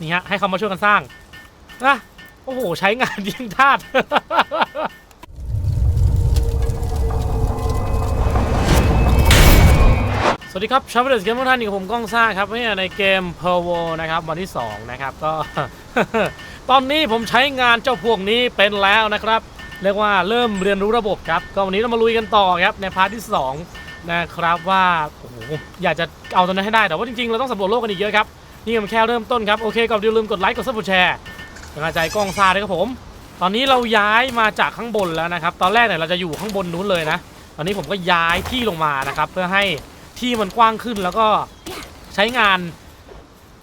นี่ฮะให้เขามาช่วยกันสร้างนะโอ้โห ใช้งานยิ่งทาสสวัสดีครับชาวเดสเกมทุกท่านอยู่กับผมก้องซ่าครับเนี่ยในเกม p e r w o นะครับวันที่ 2 นะครับก็ ตอนนี้ผมใช้งานเจ้าพวกนี้เป็นแล้วนะครับ เรียกว่าเริ่มเรียนรู้ระบบครับ ก็วันนี้เรามาลุยกันต่อครับในพาร์ทที่ 2 นะครับว่าโอ้โหอยากจะเอาตัวนั้นให้ได้แต่ว่าจริงๆ เราต้องสำรวจโลกกันอีกเยอะครับ นี่มันแค่เริ่มต้นครับ โอเคก่อนอื่นลืมกดไลค์กดซับสไครต์เป็นกำลังใจกล้องซาด้วยครับผม ตอนนี้เราย้ายมาจากข้างบนแล้วนะครับ ตอนแรกเนี่ยเราจะอยู่ข้างบนนู้นเลยนะ ตอนนี้ผมก็ย้ายที่ลงมานะครับ เพื่อให้ที่มันกว้างขึ้นแล้วก็ใช้งาน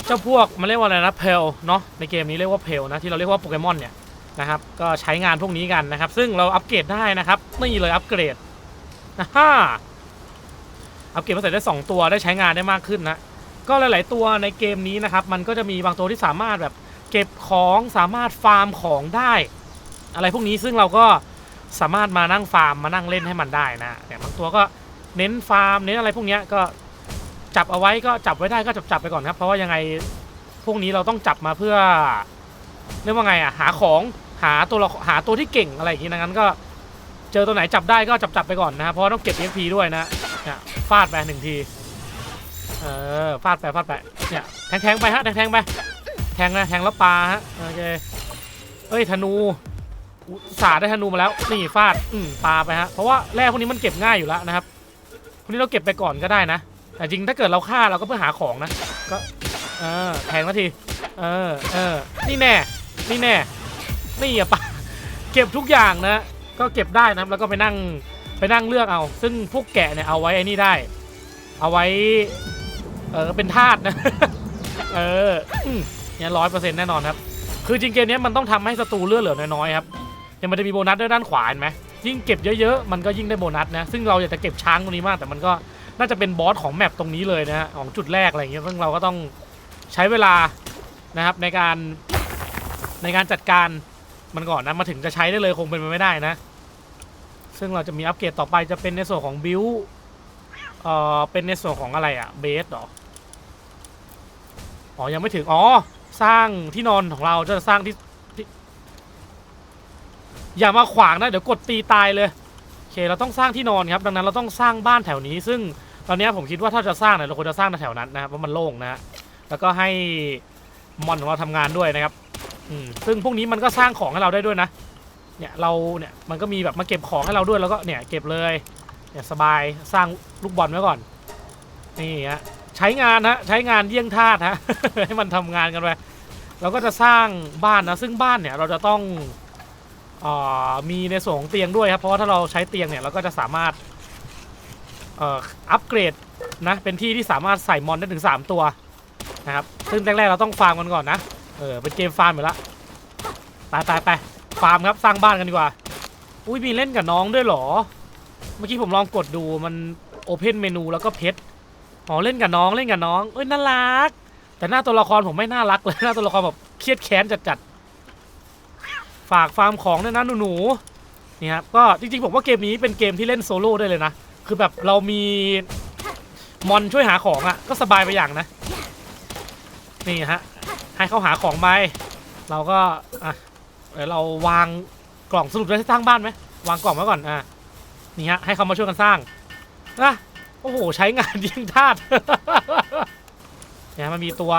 เจ้าพวกมันเรียกว่าอะไรนะเพลเนาะในเกมนี้เรียกว่าเพลนะที่เราเรียกว่าโปเกมอนเนี่ยนะครับก็ใช้งานพวกนี้กันนะครับ ซึ่งเราอัปเกรดได้นะครับนี่เลยอัปเกรดนะฮ่าอัปเกรดมาใส่ได้ 2 ตัวได้ใช้งานได้มากขึ้นนะ ก็หลาย ๆ ตัวในเกมนี้นะครับ มันก็จะมีบางตัวที่สามารถแบบเก็บของสามารถฟาร์มของได้ อะไรพวกนี้ซึ่งเราก็สามารถมานั่งฟาร์มมานั่งเล่นให้มันได้นะแต่บางตัวก็เน้นฟาร์มเน้นอะไรพวกนี้ก็จับเอาไว้ก็จับไว้ได้ก็จับจับไปก่อนครับ เพราะว่ายังไงพวกนี้เราต้องจับมาเพื่อเรียกว่าไงอะหาของหาตัวหาตัวที่เก่งอะไรอย่างงี้นะงั้นก็เจอตัวไหนจับได้ก็จับจับไปก่อนนะครับเพราะต้องเก็บ XP ด้วยนะฟาดไปหนึ่งที เออฟาดไปฟาดไปเนี่ยแทงแทงไปฮะแทงแทงไปแทงนะแทงแล้วปลาฮะโอเคเอ้ยธนูสาห์ได้ธนูมาแล้วนี่ฟาดอืมปลาไปฮะเพราะว่าแร่พวกนี้มันเก็บง่ายอยู่แล้วนะครับพวกนี้เราเก็บไปก่อนก็ได้นะ แต่จริงถ้าเกิดเราฆ่าเราก็เพื่อหาของนะก็เออแทงนาทีเออเออนี่แน่นี่แน่นี่อะปลาเก็บทุกอย่างนะ ก็เก็บได้นะแล้วก็ไปนั่งไปนั่งเลือกเอา ซึ่งพวกแกะเนี่ยเอาไว้ไอ้นี่ได้ เอาไว้ เออเป็นธาตุนะ เออเนี่ยร้อยเปอร์เซ็นต์แน่นอนครับ คือจริงเกมนี้มันต้องทำให้ศัตรูเลือดเหลือน้อยๆครับเนี่ยมันจะมีโบนัสด้วยด้านขวาเห็นไหมยิ่งเก็บเยอะๆ มันก็ยิ่งได้โบนัสนะ ซึ่งเราอยากจะเก็บช้างตรงนี้มาก แต่มันก็น่าจะเป็นบอสของแมปตรงนี้เลยนะฮะของจุดแรกอะไรอย่างเงี้ย ซึ่งเราก็ต้องใช้เวลานะครับในการในการจัดการมันก่อนนะมาถึงจะใช้ได้เลยคงเป็นไปไม่ได้นะ ซึ่งเราจะมีอัปเกรดต่อไปจะเป็นในส่วนของบิวเอ่อเป็นในส่วนของอะไรอะเบสเหรอ อ๋อ ยังไม่ถึง อ๋อ สร้างที่นอนของเราจะสร้างที่ที่ อย่ามาขวางนะ เดี๋ยวกดตีตายเลย โอเค เราต้องสร้างที่นอนครับ ดังนั้นเราต้องสร้างบ้านแถวนี้ ซึ่งตอนนี้ผมคิดว่าถ้าจะสร้างเนี่ยเราควรจะสร้างแถวนั้นนะครับเพราะมันโล่งนะฮะ แล้วก็ให้มอนของเราทำงานด้วยนะครับ อืม ซึ่งพวกนี้มันก็สร้างของให้เราได้ด้วยนะ เนี่ยเราเนี่ยมันก็มีแบบมาเก็บของให้เราด้วยแล้วก็เนี่ยเก็บเลย เนี่ยสบายสร้างลูกบอลไว้ก่อน นี่ฮะ ใช้งานฮะใช้งานเยี่ยงทาสฮะ ให้มันทำงานกันไปเราก็จะสร้างบ้านนะซึ่งบ้านเนี่ยเราจะต้องออมีในส่วนของเตียงด้วยครับเพราะว่าถ้าเราใช้เตียงเนี่ยเราก็จะสามารถอ,อัปเกรดนะเป็นที่ที่สามารถใส่มอนได้ถึง 3 ตัวนะครับซึ่งแรกๆเราต้องฟาร์มกันก่อนนะเออเป็นเกมฟาร์มอยู่แล้วไปไปไปฟาร์มครับสร้างบ้านกันดีกว่า อุ้ยมีเล่นกับน้องด้วยหรอ เมื่อกี้ผมลองกดดูมันโอเพนเมนูแล้วก็เพชร อ๋อเล่นกับน้องเล่นกับน้องเอ้ยน่ารัก แต่หน้าตัวละครผมไม่น่ารักเลยหน้าตัวละครแบบเครียดแค้นจัดๆฝากฟาร์มของด้วยนะหนูๆนี่ครับก็จริงๆผมว่าเกมนี้เป็นเกมที่เล่นโซโล่ได้เลยนะคือแบบเรามีมอนช่วยหาของอะ่ะก็สบายไปอย่างนะ นี่ฮะให้เขาหาของไปเราก็อะเดี๋ยวเราวางกล่องสรุปจะสร้างบ้านไหมวางกล่องไว้ก่อนอะนี่ฮะให้เขามาช่วยกันสร้างนะ โอ้โห ใช้งานยิงทาสเนี่ยมันมีตัว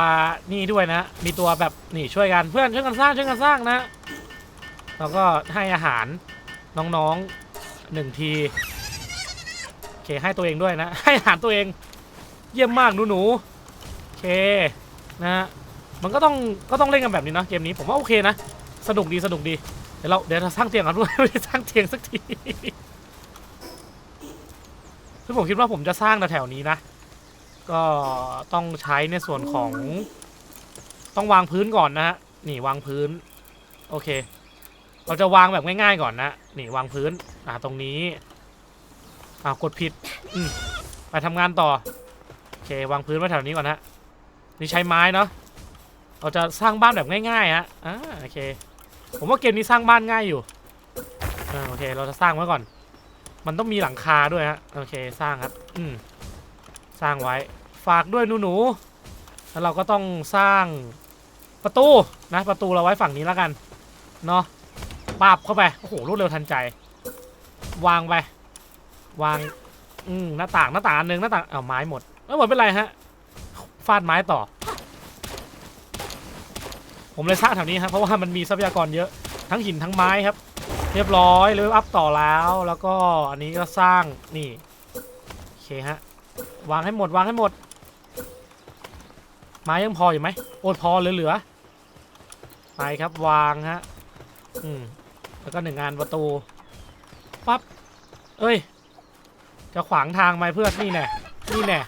นี่ด้วยนะ มีตัวแบบนี่ช่วยกันเพื่อนช่วยกันสร้างช่วยกันสร้างนะ แล้วก็ให้อาหารน้องๆหนึ่งทีโอเคให้ตัวเองด้วยนะ ให้อาหารตัวเอง เยี่ยมมากหนูๆโอเคนะฮะมันก็ต้องก็ต้องเล่นกันแบบนี้เนอะเกมนี้ผมว่าโอเคนะ สนุกดีสนุกดี เดี๋ยวเราเดี๋ยวเราสร้างเตียงกันด้วยไม่ได้สร้างเตียงสักที ซึ่งผมคิดว่าผมจะสร้างแถวนี้นะ ก็ต้องใช้ในส่วนของ ต้องวางพื้นก่อนนะฮะนี่วางพื้น โอเค เราจะวางแบบง่ายๆก่อนนะนี่วางพื้น อ่าตรงนี้อ่ากดผิดอืมไปทำงานต่อโอเควางพื้นไว้แถวนี้ก่อนฮะนี่ใช้ไม้เนาะเราจะสร้างบ้านแบบง่ายๆฮะอ่าโอเค ผมว่าเกมนี้สร้างบ้านง่ายอยู่อ่าโอเค เราจะสร้างไว้ก่อน มันต้องมีหลังคาด้วยฮะโอเคสร้างครับอืมสร้างไว้ฝากด้วยหนูๆแล้วเราก็ต้องสร้างประตูนะ ประตูเราไว้ฝั่งนี้แล้วกันเนาะปาบเข้าไปโอ้โหรวดเร็วทันใจ วางไป วางอืมหน้าต่างหน้าต่างอันหนึ่งหน้าต่างเอาไม้หมดเออหมดเป็นไรฮะฟาดไม้ต่อ ผมเลยสร้างแถวนี้ครับเพราะว่ามันมีทรัพยากรเยอะทั้งหินทั้งไม้ครับ เรียบร้อยเลยอัพต่อแล้วแล้วก็อันนี้ก็สร้างนี่โอเคฮะวางให้หมดวางให้หมดไม้ยังพออยู่ไหมโอ้ยพอเหลือๆไปครับวางฮะอืมแล้วก็หนึ่งงานประตูปั๊บเอ้ย จะขวางทางไหมเพื่อนนี่แน่นี่แน่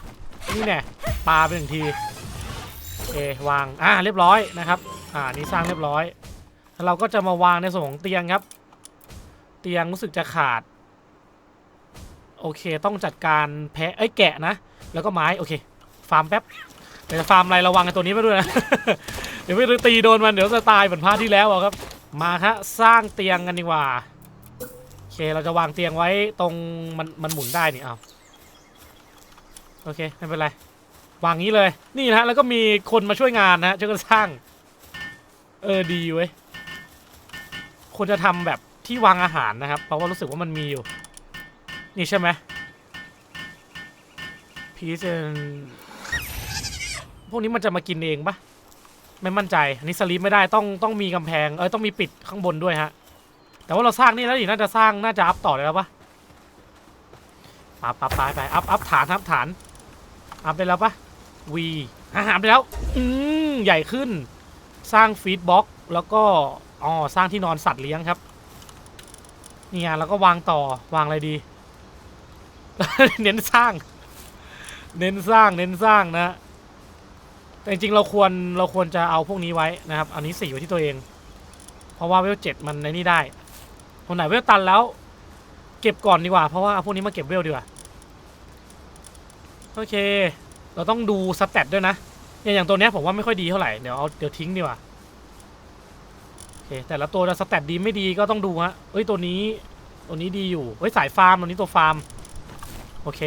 นี่แน่ปาไปหนึ่งทีโอวางอ่าเรียบร้อยนะครับ อ่านี่สร้างเรียบร้อยแล้วเราก็จะมาวางในส่วนของเตียงครับ เตียงรู้สึกจะขาด โอเคต้องจัดการแพะไอ้แกะนะ แล้วก็ไม้โอเค ฟาร์มแป๊บเดี๋ยวจะฟาร์มอะไรระวังไอ้ตัวนี้ไปด้วยนะ เดี๋ยวไปตีโดนมันเดี๋ยวจะตายเหมือนพาร์ทที่แล้วอะครับ มาฮะสร้างเตียงกันดีกว่าโอเคเราจะวางเตียงไว้ตรงมันมันหมุนได้นี่เอาโอเคไม่เป็นไรวางงี้เลยนี่นะฮะแล้วก็มีคนมาช่วยงานนะฮะช่วยกันสร้าง เออดีเว้ยควรจะทำแบบ ที่วางอาหารนะครับ เพราะว่ารู้สึกว่ามันมีอยู่ นี่ใช่ไหมพีเจนพวกนี้มันจะมากินเองปะไม่มั่นใจ อันนี้สลีปไม่ได้ต้องต้องมีกำแพง เอ้ยต้องมีปิดข้างบนด้วยฮะ แต่ว่าเราสร้างนี่แล้วนี่น่าจะสร้างน่าจะอัพต่อได้แล้วปะปับปับไปไปอัพอัพฐานอัพฐานอัพได้แล้วปะวีอาหารไปแล้ว อืมใหญ่ขึ้น สร้างฟีดบ็อกแล้วก็อ๋อสร้างที่นอนสัตว์เลี้ยงครับ เนี่ยแล้วก็วางต่อวางอะไรดี เน้นสร้าง เน้นสร้างเน้นสร้างนะแต่จริงๆเราควรเราควรจะเอาพวกนี้ไว้นะครับ อันนี้สี่ไว้ที่ตัวเอง เพราะว่าเวลเจ็ดมันในนี่ได้คนไหนเวลตันแล้ว เก็บก่อนดีกว่า เพราะว่าเอาพวกนี้มาเก็บเวลดีกว่าโอเค เราต้องดูสแตทด้วยนะเนี่ยอย่างตัวเนี้ยผมว่าไม่ค่อยดีเท่าไหร่ เดี๋ยวเอาเดี๋ยวทิ้งดีกว่า เคแต่ละตัวจะสแตทดีไม่ดีก็ต้องดูฮะเอ้ยตัวนี้ตัวนี้ดีอยู่เฮ้ยสายฟาร์มตัวนี้ตัวฟาร์มโอเค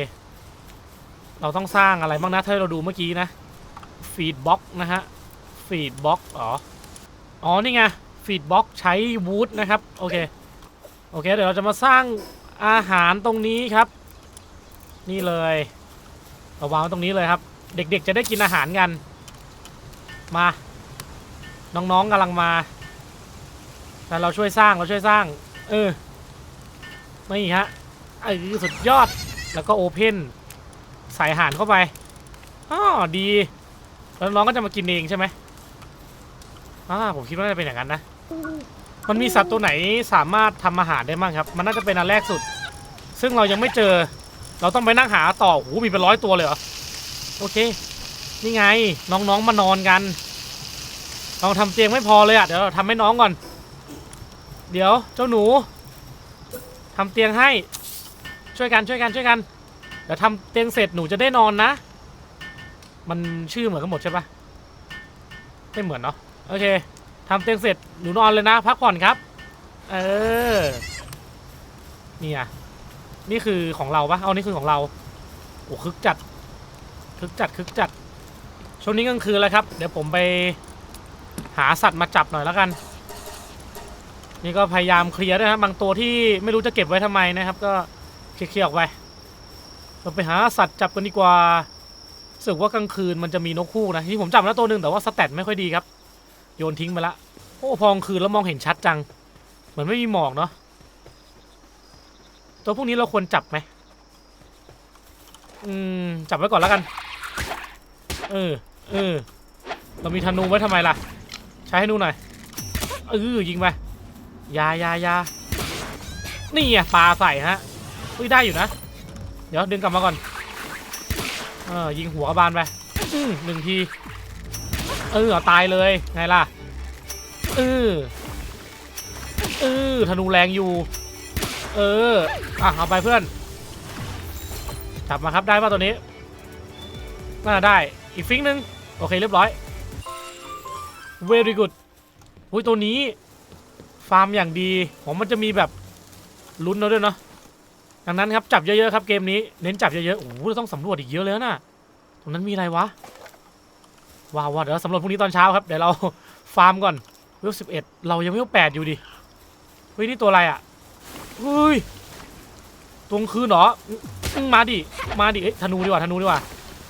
เราต้องสร้างอะไรบ้างนะถ้าเราดูเมื่อกี้นะฟีดบ็อกนะฮะฟีดบ็อกอ๋ออ๋อนี่ไงฟีดบ็อกใช้วูดนะครับโอเคโอเคเดี๋ยวเราจะมาสร้างอาหารตรงนี้ครับ นี่เลยเราวางตรงนี้เลยครับ เด็กๆจะได้กินอาหารกัน มา น้องๆกำลังมา แต่เราช่วยสร้างเราช่วยสร้าง เออไม่ฮะเออสุดยอดแล้วก็โอเพนใส่อาหารเข้าไปอ๋อดีแล้วน้องก็จะมากินเองใช่ไหมอ่าผมคิดว่าจะเป็นอย่างนั้นนะมันมีสัตว์ตัวไหนสามารถทำอาหารได้บ้างครับ มันน่าจะเป็นอันแรกสุด ซึ่งเรายังไม่เจอ เราต้องไปนั่งหาต่อโอ้โหมีเป็นร้อยตัวเลยเหรอ โอเค นี่ไงน้องๆมานอนกันลองทำเตียงไม่พอเลยอะ เดี๋ยวเราทำให้น้องก่อน เดี๋ยวเจ้าหนูทำเตียงให้ช่วยกันช่วยกันช่วยกันเดี๋ยวทำเตียงเสร็จหนูจะได้นอนนะ มันชื่อเหมือนกันหมดใช่ปะไม่เหมือนเนาะโอเคทำเตียงเสร็จหนูนอนเลยนะ พักผ่อนครับ เออนี่อะนี่คือของเราปะเอานี่คือของเราโอ้คึกจัดคึกจัดคึกจัดช่วงนี้กลางคืนแล้วครับ เดี๋ยวผมไปหาสัตว์มาจับหน่อยแล้วกัน นี่ก็พยายามเคลียร์ด้วยนะบางตัวที่ไม่รู้จะเก็บไว้ทำไมนะครับ ก็เคลียร์ๆออกไปเราไปหาสัตว์จับกันดีกว่าสึกว่ากลางคืนมันจะมีนกคู่นะที่ผมจับมาแล้วตัวหนึ่งแต่ว่าสแตทไม่ค่อยดีครับ โยนทิ้งไปละโอ้พองคืนแล้วมองเห็นชัดจัง เหมือนไม่มีหมอกเนาะตัวพวกนี้เราควรจับไหมอืมจับไว้ก่อนแล้วกันเออเออเรามีธนูไว้ทำไมล่ะ ใช้ให้ดูหน่อยเออยิงไป ยายายานี่อะปลาใส่ฮะอุ้ยได้อยู่นะ เดี๋ยวดึงกลับมาก่อน เออยิงหัวกระบาลไปอือหนึ่งที เออเอตายเลย ไงล่ะ เออเออธนูแรงอยู่ เออ อะเอาไปเพื่อน จับมาครับได้ป่ะตัวนี้ น่าได้ อีกฟิงหนึ่งโอเคเรียบร้อย very good อุ้ยตัวนี้ ฟาร์มอย่างดี ผมมันจะมีแบบลุ้นเราด้วยเนาะดังนั้นครับจับเยอะๆครับเกมนี้เน้นจับเยอะๆโอ้โหต้องสำรวจอีกเยอะเลยนะตรงนั้นมีอะไรวะว้าวว้าเดี๋ยวสำรวจพรุ่งนี้ตอนเช้าครับเดี๋ยวเราฟาร์มก่อนเวลสิบเอ็ดเรายังไม่เวลแปดอยู่ดิเฮ้ยนี่ตัวอะไรอะเฮ้ยตัวกลางคืนเหรอมมาดิมาดิเอ้ยธนูดีกว่าธนูดีกว่า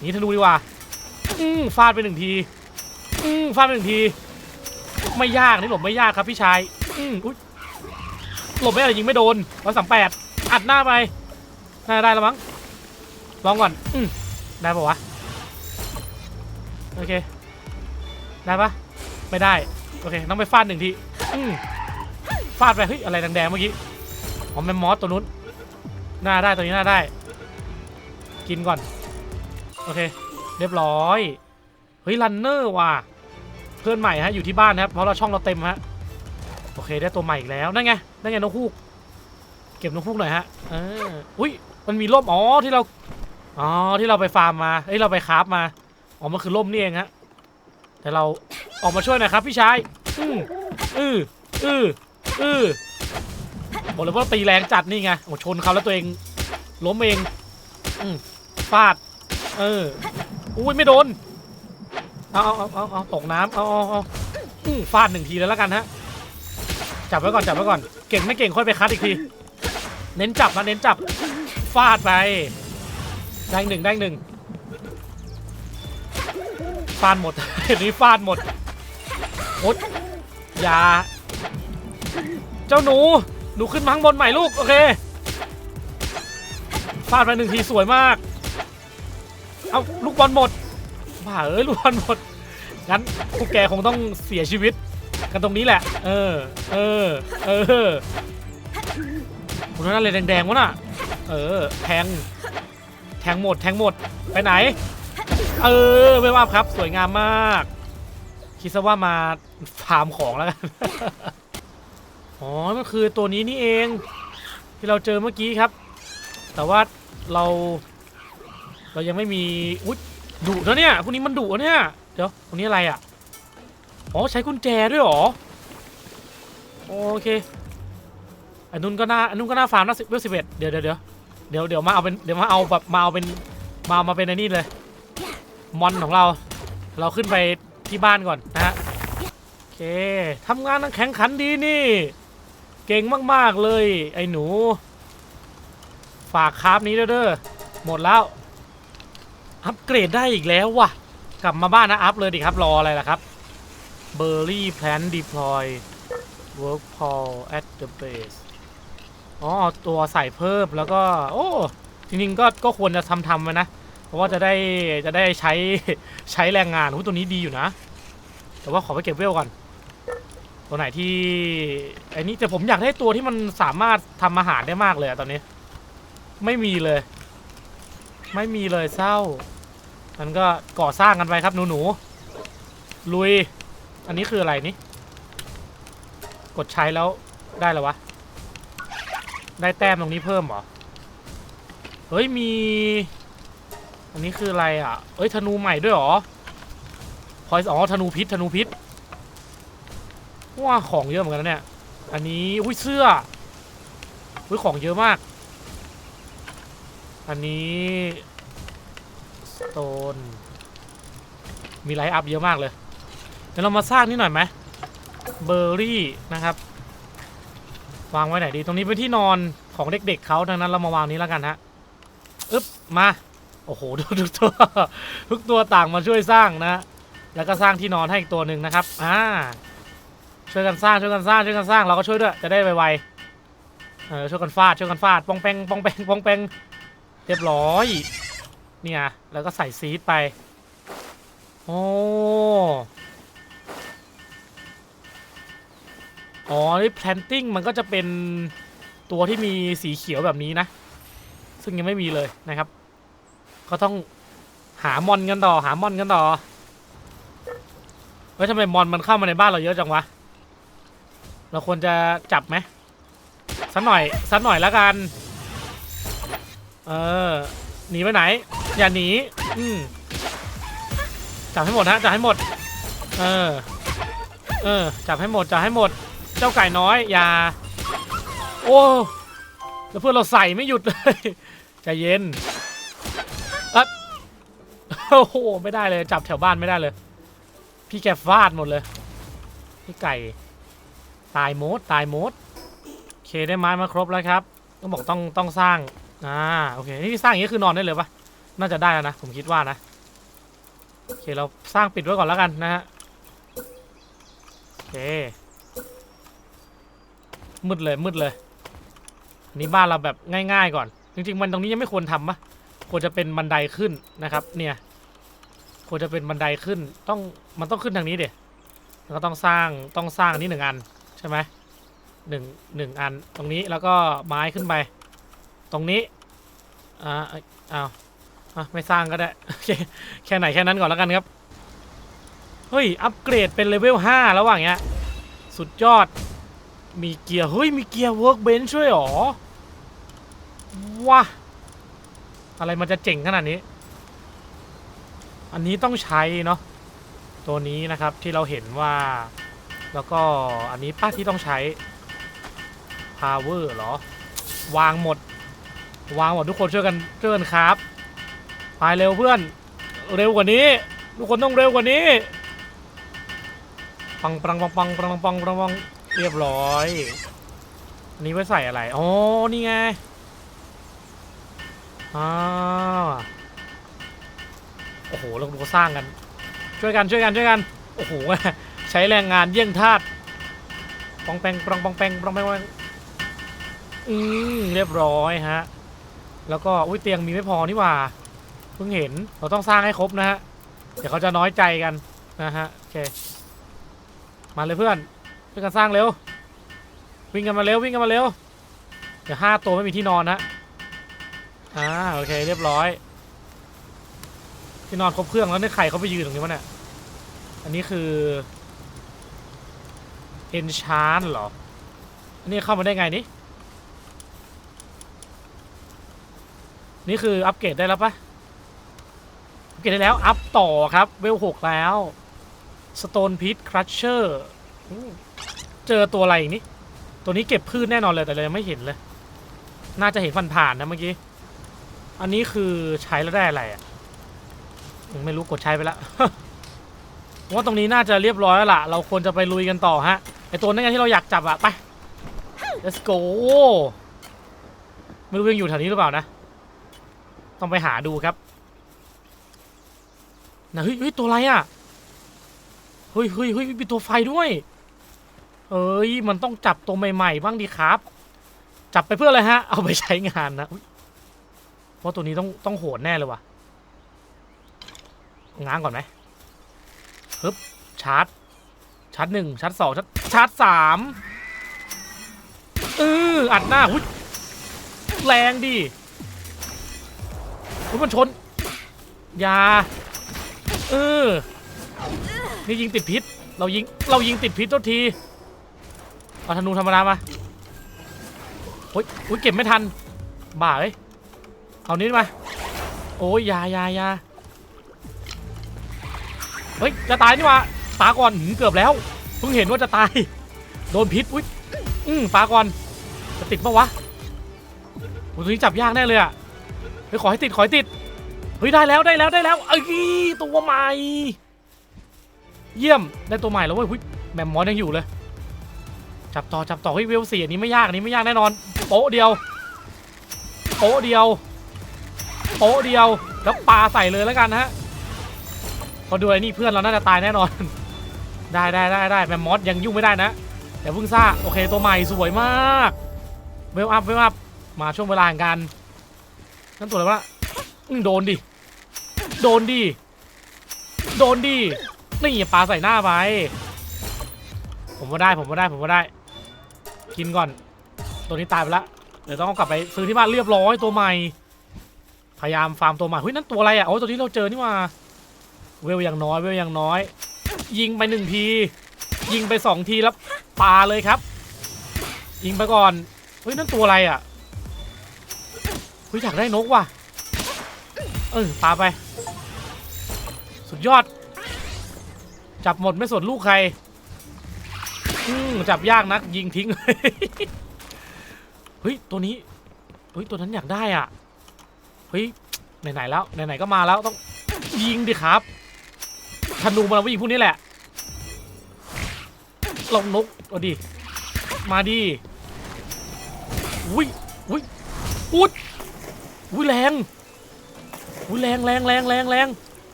หนี่ธนูดีกว่าอืมฟาดไปหนึ่งทีอืมฟาดไปหนึ่งที ไม่ยากนี่หลบไม่ยากครับพี่ชาย อืมอุ๊ยหลบไม่อะไรยิงไม่โดนร้อยสามแปดอัดหน้าไปน่าได้แล้วมั้งลองก่อนอืมได้ปะวะโอเคได้ปะไม่ได้โอเคต้องไปฟาดหนึ่งทีอืมฟาดไปเฮ้ยอะไรแดงๆเมื่อกี้อ๋อแมมมอสตัวนู้นน่าได้ตัวนี้น่าได้ กินก่อนโอเค เรียบร้อยเฮ้ยรันเนอร์ว่ะเพื่อนใหม่ฮะอยู่ที่บ้านนะครับเพราะเราช่องเราเต็มฮะ โอเคได้ตัวใหม่อีกแล้วนั่นไงนั่นไงนกฮูก เก็บนกฮูกหน่อยฮะเอออุ้ยมันมีร่มอ๋อที่เราอ๋อที่เราไปฟาร์มมาเอ้ยเราไปคราฟมาอ๋อมันคือร่มนี่เองฮะแต่เราออกมาช่วยหน่อยครับพี่ชายอืออืออืออือบอกเลยว่าตีแรงจัดนี่ไงโอ้ชนเขาแล้วตัวเองล้มเองอืมฟาด เอออุ้ยไม่โดน เอาเอาเอาเอาตกน้ำเอาเอาเอาฟาดหนึ่งทีแล้วแล้วกันฮะ จับไว้ก่อนจับไว้ก่อน เก่งไม่เก่งค่อยไปคัดอีกที เน้นจับนะเน้นจับ ฟาดไป ได้หนึ่งได้หนึ่งฟาดหมดเห็นนี้ฟาดหมดโอ๊ยยา เจ้าหนู หนูขึ้นมาข้างบนใหม่ลูก โอเค ฟาดไปหนึ่งทีสวยมาก เอาลูกบอลหมดบ้าเอ้ยลูกบอลหมด งั้นพวกแกคงต้องเสียชีวิต กันตรงนี้แหละ เออ เออ เออคุณนั่นอะไรแดงๆวะน่ะ เออ แทง แทงหมด แทงหมด ไปไหน เออ ไม่ว่าครับ สวยงามมาก คิดซะว่ามาฟาร์มของแล้วกัน อ๋อ มันคือตัวนี้นี่เอง ที่เราเจอเมื่อกี้ครับ แต่ว่าเรา เรายังไม่มี อุ๊ยดุนะเนี่ย พวกนี้มันดุนะเนี่ย เดี๋ยวพวกนี้อะไรอะ อ๋อใช้กุญแจด้วยหรอ โอเค อันนู้นก็น่าอันนู้นก็น่าฟาร์มน่าสิบสิบเอ็ดเดี๋ยวเดี๋ยวเดี๋ยวเดี๋ยวเดี๋ยวมาเอาเป็นเดี๋ยวมาเอาแบบมาเอาเป็นมาเอามาเป็นไอ้นี่เลย มอนของเรา เราขึ้นไปที่บ้านก่อนนะฮะโอเคทำงานแข่งขันดีนี่ เก่งมากๆเลย ไอ้หนู ฝากคราฟนี้ด้วยเด้อหมดแล้วอัปเกรดได้อีกแล้วว่ะ กลับมาบ้านนะอัพเลยดิครับรออะไรล่ะครับ เบอร์รี่แพลนดีพลอย work pall at the base อ๋อตัวใส่เพิ่มแล้วก็ โอ้จริงๆก็ก็ควรจะทำทำไว้นะ เพราะว่าจะได้จะได้ใช้ใช้แรงงานหุ้ตัวนี้ดีอยู่นะ แต่ว่าขอไปเก็บเวลก่อน ตัวไหนที่ไอ้นี่แต่ผมอยากได้ตัวที่มันสามารถทำอาหารได้มากเลยอะตอนนี้ ไม่มีเลย ไม่มีเลยเศร้ามันก็ก่อสร้างกันไปครับหนูหนูๆลุย อันนี้คืออะไรนี่ กดใช้แล้วได้แล้ววะ ได้แต้มตรงนี้เพิ่มเหรอ เฮ้ยมี อันนี้คืออะไรอะ เอ้ยธนูใหม่ด้วยหรอพอยอ๋อธนูพิษธนูพิษว้าของเยอะเหมือนกันนะเนี่ย อันนี้อุ้ยเสื้ออุ้ยของเยอะมาก อันนี้สโตนมีไลท์อัพเยอะมากเลย เดี๋ยวเรามาสร้างนี่หน่อยไหมเบอร์รี่นะครับ วางไว้ไหนดี ตรงนี้เป็นที่นอนของเด็กๆเขาดังนั้นเรามาวางนี้แล้วกันฮะอึ๊บมาโอ้โหทุกตัวทุกตัวต่างมาช่วยสร้างนะ แล้วก็สร้างที่นอนให้อีกตัวหนึ่งนะครับอ่าช่วยกันสร้างช่วยกันสร้างช่วยกันสร้างเราก็ช่วยด้วยจะได้ไวๆเออช่วยกันฟาดช่วยกันฟาดปองแปงปองแปงปองแปงเรียบร้อยเนี่ยแล้วก็ใส่ซีดไปโอ้ อ๋อ นี่ planting มันก็จะเป็นตัวที่มีสีเขียวแบบนี้นะ ซึ่งยังไม่มีเลยนะครับ ก็ต้องหามอนกันต่อ หามอนกันต่อ เฮ้ยทำไมมอนมันเข้ามาในบ้านเราเยอะจังวะ เราควรจะจับไหมสักหน่อยสักหน่อยแล้วกัน เออ หนีไปไหน อย่าหนี อืมจับให้หมดฮะจับให้หมด เออ เออ จับให้หมด จับให้หมด เจ้าไก่น้อยอย่าโอ้แล้วเพื่อนเราใส่ไม่หยุดเลยใจเย็นอะโอ้โหไม่ได้เลยจับแถวบ้านไม่ได้เลย พี่แกฟาดหมดเลยพี่ไก่ ตายโมดตายโมดโอเคได้ไม้มาครบแล้วครับต้องบอกต้องต้องสร้างอ่าโอเคนี่สร้างอย่างนี้คือนอนได้เลยปะน่าจะได้แล้วนะผมคิดว่านะโอเคเราสร้างปิดไว้ก่อนแล้วกันนะฮะโอเค มืดเลยมืดเลยอันนี้บ้านเราแบบง่าย ๆ ก่อน จริง ๆ มันตรงนี้ยังไม่ควรทำปะควรจะเป็นบันไดขึ้นนะครับ เนี่ย ควรจะเป็นบันไดขึ้นต้องมันต้องขึ้นทางนี้เดี๋ยแล้วก็ต้องสร้างต้องสร้างนี้หนึ่งอันใช่ไหมหนึ่งหนึ่งอันตรงนี้แล้วก็ไม้ขึ้นไป ตรงนี้อ่าเอ้าวอะไม่สร้างก็ได้โอเคแค่ไหนแค่นั้นก่อนแล้วกันครับ เฮ้ย อัปเกรดเป็นเลเวล5แล้วว่างเงี้ย สุดยอด มีเกียร์ เฮ้ย มีเกียร์เวิร์กเบนช์ช่วยหรอว้าอะไรมันจะเจ๋งขนาดนี้ อันนี้ต้องใช้เนาะตัวนี้นะครับที่เราเห็นว่า แล้วก็อันนี้ป้าที่ต้องใช้ power เหรอ วางหมด วางหมดทุกคนช่วยกันช่วยกันครับไปเร็วเพื่อน เร็วกว่านี้ ทุกคนต้องเร็วกว่านี้ปังปังปังปังปังปังปังปังปัง เรียบร้อย อันนี้ไว้ใส่อะไร อ๋อ นี่ไงอ่าโอ้โหเราดูเขาสร้างกัน ช่วยกันช่วยกันช่วยกัน โอ้โห ใช้แรงงานเยี่ยงทาสปองแปงปองปองแปงปองแปงปองแปงอืมเรียบร้อยฮะ แล้วก็ อุ้ยเตียงมีไม่พอนี่ว่า เพิ่งเห็น เราต้องสร้างให้ครบนะฮะ เดี๋ยวเขาจะน้อยใจกันนะฮะ โอเค มาเลยเพื่อน ช่วยกันสร้างเร็ว วิ่งกันมาเร็ววิ่งกันมาเร็ว เดี๋ยวห้าตัวไม่มีที่นอนนะอ่าโอเคเรียบร้อย ที่นอนครบเครื่องแล้วนี่ใครเขาไปยืนตรงนี้วะเนี่ยอันนี้คือ enchant เหรอ อันนี้เข้ามาได้ไงนี่ นี่คืออัปเกรดได้แล้วปะอัปเกรดได้แล้ว อัพต่อครับ เวลหกแล้ว Stone Pit Crusher อืมเจอตัวอะไรอีกนี่ ตัวนี้เก็บพืชแน่นอนเลยแต่เลยไม่เห็นเลย น่าจะเห็นฟันผ่านนะเมื่อกี้ อันนี้คือใช้แล้วได้อะไรอะ ไม่รู้กดใช้ไปแล้วว่าตรงนี้น่าจะเรียบร้อยแล้วล่ะ เราควรจะไปลุยกันต่อฮะ ไอตัวนั้นไงที่เราอยากจับอะไป let's go ไม่รู้ยังอยู่แถวนี้หรือเปล่านะ ต้องไปหาดูครับนะเฮ้ยเฮ้ยตัวอะไรอะเฮ้ยเฮ้ยเฮ้ยมีตัวไฟด้วย เอ้ย มันต้องจับตัวใหม่ๆบ้างดีครับ จับไปเพื่ออะไรฮะ เอาไปใช้งานนะเพราะตัวนี้ต้องต้องโหดแน่เลยว่ะง้างก่อนไหมฮึบชาร์จ ชาร์จหนึ่งชาร์จสองชาร์จชาร์จสามเอออัดหน้าหุ้ยแรงดิหุ้ยมันชนยาเออนี่ยิงติดพิษ เรายิง เรายิงติดพิษทุกที เอาธนูธรรมดามาโอ้ยโอ้ยเก็บไม่ทันบ้าเอ้ยเอานี้มา โอ้ยยายายาเฮ้ย จะตายนี่ว่าปาก่อนเกือบแล้ว เพิ่งเห็นว่าจะตาย โดนพิษ อุ้ยอืมปาก่อน จะติดปะวะโอ้ยตัวนี้จับยากแน่เลยอะเฮ้ยขอให้ติด ขอให้ติด เฮ้ย ได้แล้ว ได้แล้ว ได้แล้ว เอ้ย ตัวใหม่ เยี่ยม ได้ตัวใหม่แล้วเว้ยหุ้ยแมมมอสยังอยู่เลย จับต่อจับต่อเฮ้ยเวลสี่อันนี้ไม่ยากอันนี้ไม่ยากแน่นอนโป๊ะเดียวโป๊ะเดียวโป๊ะเดียวแล้วปลาใส่เลยแล้วกันนะฮะพอดูไอ้นี่เพื่อนเราน่าจะตายแน่นอน ได้ได้ได้ได้แมมมอสยังยุ่งไม่ได้นะเดี๋ยวพิ่งซ่าโอเคตัวใหม่สวยมากเวลอัพเวลอัพมาช่วงเวลาแห่งการนั่นตัวอะไรวะโดนดิโดนดิโดนดินี่ปลาใส่หน้าไปผมว่าได้ผมว่าได้ผมว่าได้ กินก่อน ตัวนี้ตายไปแล้วเดี๋ยวต้องเอากลับไปซื้อที่บ้านเรียบร้อยตัวใหม่ พยายามฟาร์มตัวใหม่เฮ้ยนั่นตัวอะไรอะโอ้ตัวนี้เราเจอนี่หว่าเวลอย่างน้อยเวลอย่างน้อย ยิงไปหนึ่งที ยิงไปสองทีแล้วปาเลยครับ ยิงไปก่อนเฮ้ยนั่นตัวอะไรอะเฮ้ยอยากได้นกว่ะเออปาไป สุดยอด จับหมดไม่สนลูกใคร อืมจับยากนักยิงทิ้ง เฮ้ย ตัวนี้ เฮ้ย ตัวนั้นอยากได้อะ เฮ้ย ไหน ๆ แล้ว ไหน ๆ ก็มาแล้วต้องยิงดิครับ ธนูมันเอาไว้ยิงพวกนี้แหละลองนกเอาดิ มาดิอุ้ยอุ้ยอุ้ยอุ้ยแรงอุ้ยแรงแรงแรงแรงแรง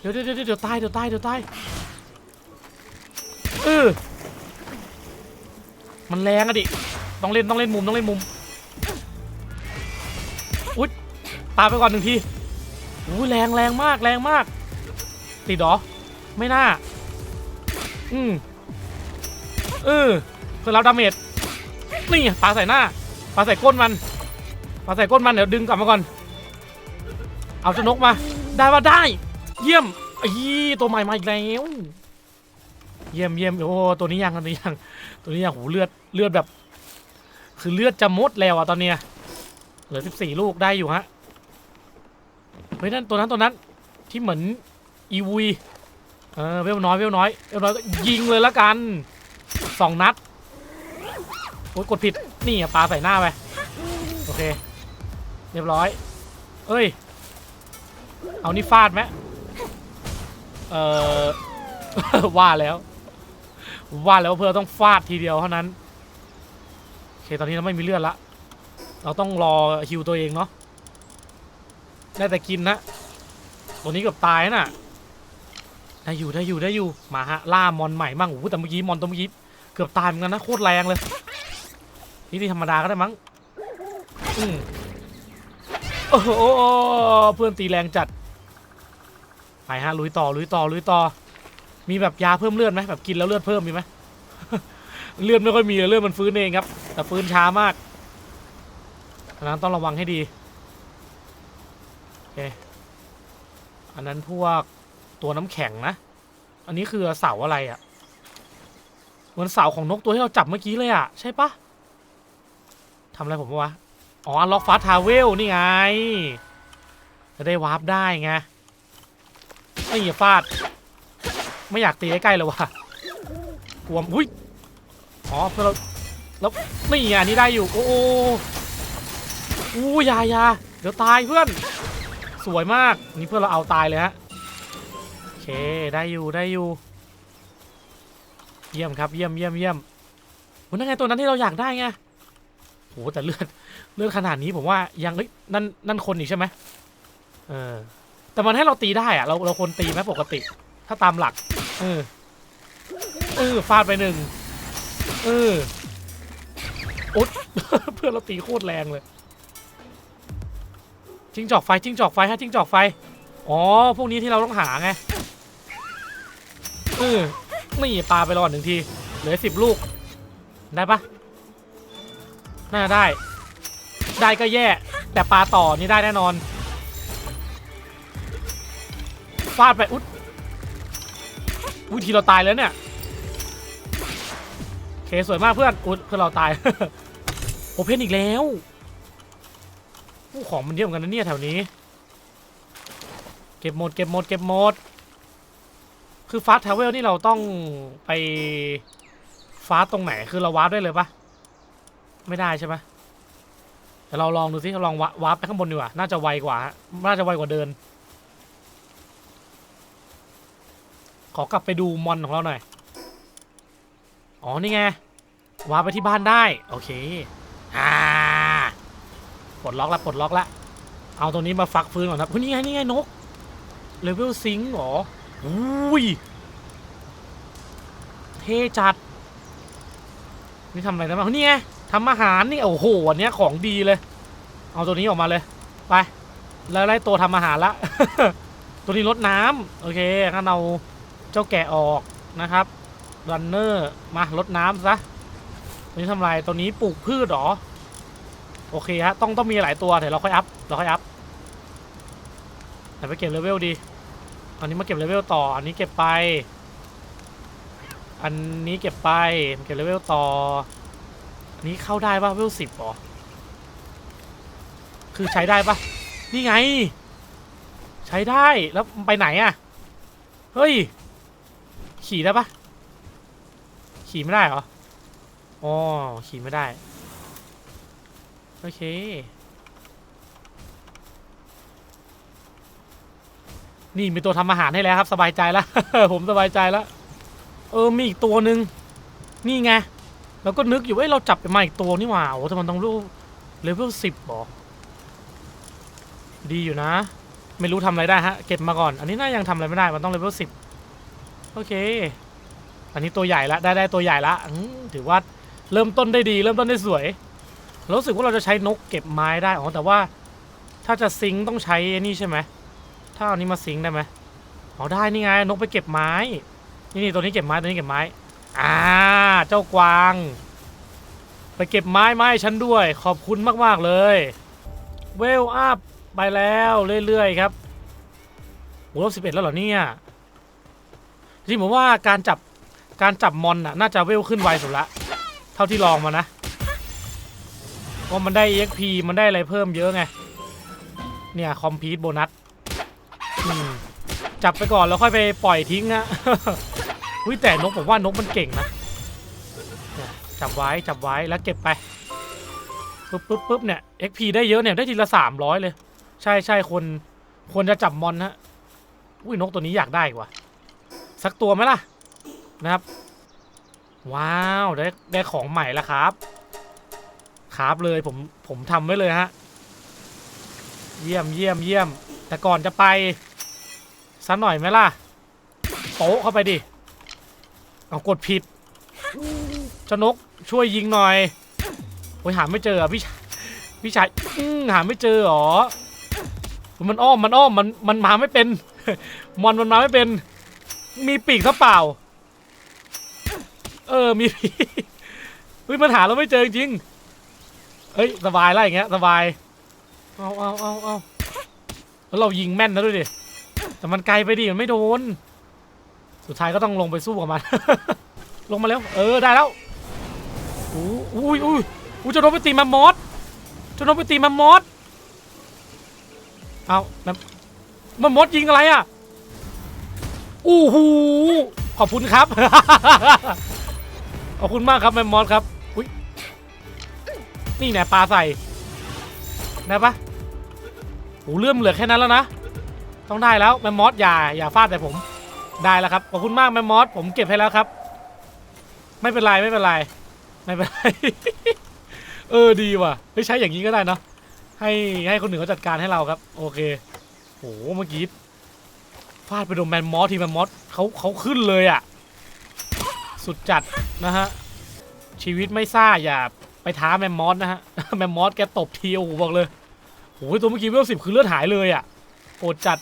เดี๋ยวเดี๋ยวเดี๋ยวเดี๋ยวตายเดี๋ยวตายเดี๋ยวตายเออ มันแรงอะดิ ต้องเล่นต้องเล่นมุมต้องเล่นมุม อุ้ยตายไปก่อนหนึ่งทีอุ้ยแรงแรงมากแรงมาก ติดหรอ ไม่น่า อืมเออเพื่อเราดาเมจ นี่ปาใส่หน้าปาใส่ก้นมันปาใส่ก้นมันเดี๋ยวดึงกลับมาก่อน เอาเจ้านกมา ได้ว่าได้ เยี่ยมอีตัวใหม่มาอีกแล้ว เยี่ยมเยี่ยมโอ้ตัวนี้ยังตัวนี้ยัง ตัวนี้ยังหูเลือดเลือดแบบ คือเลือดจะมดแล้วอะตอนเนี้ยเหลือสิบสี่ลูกได้อยู่ฮะเฮ้ยนั่นตัวนั้นตัวนั้นที่เหมือนอีวีเออเวลน้อยเวลน้อยเวลน้อยก็ยิงเลยละกันสองนัดโอ้ยกดผิดนี่อะปลาใส่หน้าไปโอเค เรียบร้อย เอ้ย เอานี่ฟาดไหมเออว่าแล้ว ว่าแล้วเพื่อต้องฟาดทีเดียวเท่านั้นโอเคตอนนี้เราไม่มีเลือดละ เราต้องรอฮิวตัวเองเนาะได้แต่กินนะตัวนี้เกือบตายน่ะได้อยู่ได้อยู่ได้อยู่มาฮะล่ามอนใหม่มั่งโอ้โหแต่เมื่อกี้มอนตัวเมื่อกี้เกือบตายเหมือนกันนะโคตรแรงเลยนี่ที่ธรรมดาก็ได้มั้งอืมโอ้โหเพื่อนตีแรงจัดไปฮะลุยต่อลุยต่อลุยต่อ มีแบบยาเพิ่มเลือดไหมแบบกินแล้วเลือดเพิ่มมีไหมเลือดไม่ค่อยมีเลยเลือดมันฟื้นเองครับ แต่ฟื้นช้ามากอันนั้นต้องระวังให้ดีโอเคอันนั้นพวกตัวน้ำแข็งนะ อันนี้คือเสาอะไรอะ่ะเหมือนเสาของนกตัวที่เราจับเมื่อกี้เลยอะ่ะ ใช่ปะทำอะไรผมวะอ๋อล็อกฟาสทาวเวลนี่ไง จะได้วาร์ปได้ไงไอ้เหี้ยฟาด ไม่อยากตีใกล้ๆเลยว่ะกลัวอุ้ยอ๋อเพื่อเราแล้วนี่อันนี้ได้อยู่โอ้โอ้อู้ยายาเดี๋ยวตายเพื่อน สวยมากนี่เพื่อนเราเอาตายเลยฮะโอเคได้อยู่ได้อยู่ เยี่ยมครับเยี่ยมเยี่ยมเยี่ยมวันนั่นไงตัวนั้นที่เราอยากได้ไงโหแต่เลือดเลือดขนาดนี้ผมว่ายังเอ้ยนั่นนั่นคนอีกใช่ไหมเออแต่มันให้เราตีได้อะเราเราควรตีไหมปกติ ถ้าตามหลัก เออเออฟาดไปหนึ่งเอออุ๊ดเพื่อนเราตีโคตรแรงเลยจิ้งจอกไฟจิ้งจอกไฟฮะจิ้งจอกไฟอ๋อพวกนี้ที่เราต้องหาไงเออนี่ปาไปรอดหนึ่งทีเหลือสิบลูก ได้ปะน่าจะได้ ได้ก็แย่ แต่ปลาต่อนี่ได้แน่นอนฟาดไปอุ๊ด อุ๊ยทีเราตายแล้วเนี่ยโอเคสวยมากเพื่อนอุ๊ยเพื่อนเราตาย โอเพนอีกแล้วผู้ของมันเยอะเหมือนกันนะเนี่ยแถวนี้ เก็บหมดเก็บหมดเก็บหมด คือฟาสทาวเวลนี่เราต้องไปฟาสตรงไหนคือเราวาร์ปได้เลยปะไม่ได้ใช่ไหมเดี๋ยวเราลองดูสิเราลองวาร์ปไปข้างบนดีกว่า น่าจะไวกว่า น่าจะไวกว่าเดิน ขอกลับไปดูมอนของเราหน่อย อ๋อ นี่ไงวาร์ปไปที่บ้านได้ โอเค อ่า ปลดล็อกแล้วปลดล็อกแล้วเอาตรงนี้มาฟักฟื้นก่อนครับเฮ้ยนี่ไง นี่ไง นก เลเวลซิงค์หรออุ้ย เท่จัด นี่ทำอะไรได้บ้างนี่ไงทำอาหารนี่ โอ้โห อันนี้ของดีเลย เอาตัวนี้ออกมาเลย ไป แล้วไล่ตัวทำอาหารละ ตัวนี้ลดน้ำโอเคงั้นเอา เจ้าแกะออกนะครับรันเนอร์มาลดน้ำซะตัวนี้ทำอะไรตัวนี้ปลูกพืชหรอ โอเคฮะต้องต้องมีหลายตัวเดี๋ยวเราค่อยอัพเราค่อยอัพแต่ไปเก็บเลเวลดี อันนี้มาเก็บเลเวลต่อ อันนี้เก็บไป อันนี้เก็บไปเก็บเลเวลต่อ อันนี้เข้าได้ปะเลเวลสิบหรอ คือใช้ได้ปะนี่ไง ใช้ได้แล้วไปไหนอะเฮ้ย ขี่ได้ปะขี่ไม่ได้เหรออ๋อขี่ไม่ได้ โอเค นี่มีตัวทำอาหารให้แล้วครับ สบายใจแล้ว ผมสบายใจแล้ว เออมีอีกตัวหนึ่งนี่ไงเราก็นึกอยู่ว่าเอ้ยเราจับไปมาอีกตัวนี่หว่าโอ้แต่มันต้องรูปเลเวลสิบหรอ ดีอยู่นะ ไม่รู้ทำอะไรได้ฮะ เก็บมาก่อน อันนี้น่ายังทำอะไรไม่ได้ มันต้องเลเวลสิบ โอเค อันนี้ตัวใหญ่ละได้ได้ตัวใหญ่ละถือว่าเริ่มต้นได้ดี เริ่มต้นได้สวยรู้สึกว่าเราจะใช้นกเก็บไม้ได้อ๋อแต่ว่าถ้าจะซิงต้องใช้อนี่ใช่ไหมถ้าเอานี้มาซิงได้ไหมอ๋อได้นี่ไงนกไปเก็บไม้ นี่นี่ตัวนี้เก็บไม้ตัวนี้เก็บไม้อ่าเจ้ากวาง ไปเก็บไม้ไมาให้ฉันด้วย ขอบคุณมากๆเลยเวลอัพไปแล้วเรื่อยๆครับโอ้ลบสิบเอ็ดแล้วเหรอเนี่ย จริงผมว่าการจับการจับมอนน่ะน่าจะเวลขึ้นไวสุดละ เท่าที่ลองมานะเพรามันได้ EXP มันได้อะไรเพิ่มเยอะไง เนี่ยคอมพีทโบนัสจับไปก่อนแล้วค่อยไปปล่อยทิ้งนะอุ้ยแต่นกผมว่านกมันเก่งนะ จับไว้จับไว้แล้วเก็บไปปุ๊บปุ๊บปุ๊บเนี่ย XP ได้เยอะเนี่ยได้ทีละสามร้อยเลย ใช่ใช่คนควรจะจับมอนนะอุ้ยนกตัวนี้อยากได้กว่า สักตัวไหมล่ะนะครับ ว้าวได้ได้ของใหม่แล้วครับครับเลยผมผมทำไว้เลยฮะเยี่ยมเยี่ยมเยี่ยม แต่ก่อนจะไปสักหน่อยไหมล่ะโป๊ะเข้าไปดิเอากดผิดเจ้านกช่วยยิงหน่อยโอ้ยหาไม่เจออะพี่ชายพี่ชายหาไม่เจอหรอมันอ้อมมันอ้อมมันมันมาไม่เป็นมอนมันมาไม่เป็น มีปีกซะเปล่า เออ มีปีกเฮ้ยมันหาเราไม่เจอจริง เฮ้ย สบายแล้วอย่างเงี้ย สบาย เอาเอาเอาเอาแล้วเรายิงแม่นนะด้วยดิ แต่มันไกลไปดิ มันไม่โดน สุดท้ายก็ต้องลงไปสู้กับมัน ลงมาแล้ว เออ ได้แล้วอู้อุ้ยอุ้ยอุ้ยจะโดนไปตีมมมอสจะโดนไปตีมมมอสเอามมแมมมอสยิงอะไรอะ อู้หูขอบคุณครับ ขอบคุณมากครับแมมมอสครับอุ้ยนี่แน่ปลาใส่ได้ปะโอ้เลื่อมเหลือแค่นั้นแล้วนะ ต้องได้แล้วแมมมอสอย่าอย่าฟาดแต่ผมได้แล้วครับขอบคุณมากแมมมอสผมเก็บให้แล้วครับ ไม่เป็นไรไม่เป็นไรไม่เป็นไรเออดีว่ะไม่ใช้อย่างนี้ก็ได้เนอะให้ให้คนหนึ่งเขาจัดการให้เราครับ โอเคโหเมื่อกี้ ฟาดไปโดนแมมมอสทีแมมมอสเขาเขาขึ้นเลยอะ่ะ สุดจัดนะฮะ ชีวิตไม่ซ่าอย่าไปท้าแมมมอสนะฮะ แมมมอสแกตบทีโอ้โหบอกเลยโอ้ยตัวเมื่อกี้เวลสิบคือเลือดหายเลยอะ่ะโหดจัด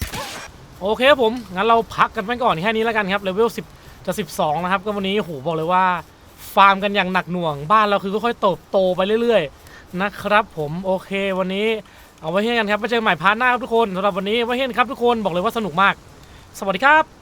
โอเคครับผม งั้นเราพักกันไปก่อนแค่นี้แล้วกันครับเลเวล10จะ12นะครับ ก็วันนี้โหบอกเลยว่า ฟาร์มกันอย่างหนักหน่วงบ้านเราคือค่อยๆเติบโตไปเรื่อย ๆ นะครับ ผมโอเควันนี้เอาไว้ให้กันครับไปเจอกันใหม่พาร์ทหน้าครับทุกคนสำหรับวันนี้ไว้ให้กันครับทุกคนบอกเลยว่าสนุกมาก สวัสดีครับ